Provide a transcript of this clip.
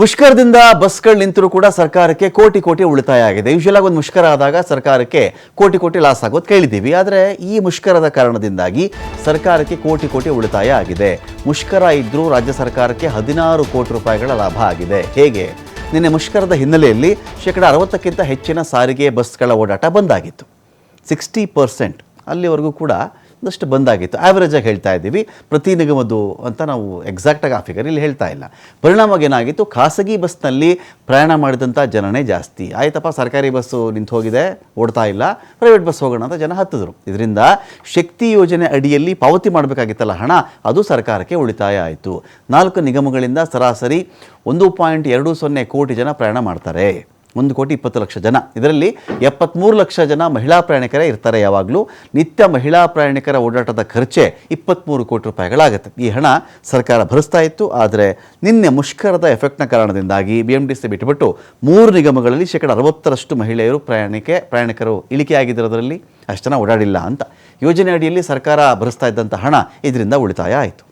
ಮುಷ್ಕರದಿಂದ ಬಸ್ಗಳು ನಿಂತರೂ ಕೂಡ ಸರ್ಕಾರಕ್ಕೆ ಕೋಟಿ ಕೋಟಿ ಉಳಿತಾಯ ಆಗಿದೆ ಯೂಶಲ್ ಆಗಿ ಒಂದು ಮುಷ್ಕರ ಆದಾಗ ಸರ್ಕಾರಕ್ಕೆ ಕೋಟಿ ಕೋಟಿ ಲಾಸ್ ಆಗೋದು ಕೇಳಿದ್ದೀವಿ. ಆದರೆ ಈ ಮುಷ್ಕರದ ಕಾರಣದಿಂದಾಗಿ ಸರ್ಕಾರಕ್ಕೆ ಕೋಟಿ ಕೋಟಿ ಉಳಿತಾಯ ಆಗಿದೆ ಮುಷ್ಕರ ಇದ್ದರೂ ರಾಜ್ಯ ಸರ್ಕಾರಕ್ಕೆ ಹದಿನಾರು ಕೋಟಿ ರೂಪಾಯಿಗಳ ಲಾಭ ಆಗಿದೆ. ಹೇಗೆ? ನಿನ್ನೆ ಮುಷ್ಕರದ ಹಿನ್ನೆಲೆಯಲ್ಲಿ ಶೇಕಡ ಅರವತ್ತಕ್ಕಿಂತ ಹೆಚ್ಚಿನ ಸಾರಿಗೆ ಬಸ್ಗಳ ಓಡಾಟ ಬಂದಾಗಿತ್ತು. ಸಿಕ್ಸ್ಟಿ ಪರ್ಸೆಂಟ್ ಅಲ್ಲಿವರೆಗೂ ಕೂಡ ಒಂದಷ್ಟು ಬಂದಾಗಿತ್ತು. ಆ್ಯಾವ್ರೇಜ್ ಆಗಿ ಹೇಳ್ತಾ ಇದ್ದೀವಿ. ಪ್ರತಿ ನಿಗಮದ್ದು ಅಂತ ನಾವು ಎಕ್ಸಾಕ್ಟಾಗಿ ಆ ಫಿಗರ್ ಇಲ್ಲಿ ಹೇಳ್ತಾ ಇಲ್ಲ. ಪರಿಣಾಮವಾಗಿ ಏನಾಗಿತ್ತು? ಖಾಸಗಿ ಬಸ್ನಲ್ಲಿ ಪ್ರಯಾಣ ಮಾಡಿದಂಥ ಜನನೇ ಜಾಸ್ತಿ. ಆಯ್ತಪ್ಪ, ಸರ್ಕಾರಿ ಬಸ್ಸು ನಿಂತು ಹೋಗಿದೆ, ಓಡ್ತಾ ಇಲ್ಲ. ಪ್ರೈವೇಟ್ ಬಸ್ ಹೋಗೋಣ ಅಂತ ಜನ ಹತ್ತಿದ್ರು. ಇದರಿಂದ ಶಕ್ತಿ ಯೋಜನೆ ಅಡಿಯಲ್ಲಿ ಪಾವತಿ ಮಾಡಬೇಕಾಗಿತ್ತಲ್ಲ ಹಣ, ಅದು ಸರ್ಕಾರಕ್ಕೆ ಉಳಿತಾಯ ಆಯಿತು. ನಾಲ್ಕು ನಿಗಮಗಳಿಂದ ಸರಾಸರಿ ಒಂದು ಪಾಯಿಂಟ್ ಎರಡು ಸೊನ್ನೆ ಕೋಟಿ ಜನ ಪ್ರಯಾಣ ಮಾಡ್ತಾರೆ. ಒಂದು ಕೋಟಿ ಇಪ್ಪತ್ತು ಲಕ್ಷ ಜನ. ಇದರಲ್ಲಿ ಎಪ್ಪತ್ತ್ಮೂರು ಲಕ್ಷ ಜನ ಮಹಿಳಾ ಪ್ರಯಾಣಿಕರೇ ಇರ್ತಾರೆ ಯಾವಾಗಲೂ. ನಿತ್ಯ ಮಹಿಳಾ ಪ್ರಯಾಣಿಕರ ಓಡಾಟದ ಖರ್ಚೆ ಇಪ್ಪತ್ತ್ಮೂರು ಕೋಟಿ ರೂಪಾಯಿಗಳಾಗುತ್ತೆ. ಈ ಹಣ ಸರ್ಕಾರ ಭರಿಸ್ತಾ ಇತ್ತು, ಆದರೆ ನಿನ್ನೆ ಮುಷ್ಕರದ ಎಫೆಕ್ಟ್ನ ಕಾರಣದಿಂದಾಗಿ ಬಿ ಎಂ ಡಿ ಸಿ ಬಿಟ್ಟುಬಿಟ್ಟು ಮೂರು ನಿಗಮಗಳಲ್ಲಿ ಶೇಕಡ ಅರವತ್ತರಷ್ಟು ಮಹಿಳೆಯರು ಪ್ರಯಾಣಿಕೆ, ಪ್ರಯಾಣಿಕರು ಇಳಿಕೆ ಅದರಲ್ಲಿ ಅಷ್ಟು ಜನ ಓಡಾಡಿಲ್ಲ ಅಂತ ಯೋಜನೆ ಅಡಿಯಲ್ಲಿ ಸರ್ಕಾರ ಭರಿಸ್ತಾ ಇದ್ದಂಥ ಹಣ ಇದರಿಂದ ಉಳಿತಾಯ ಆಯಿತು.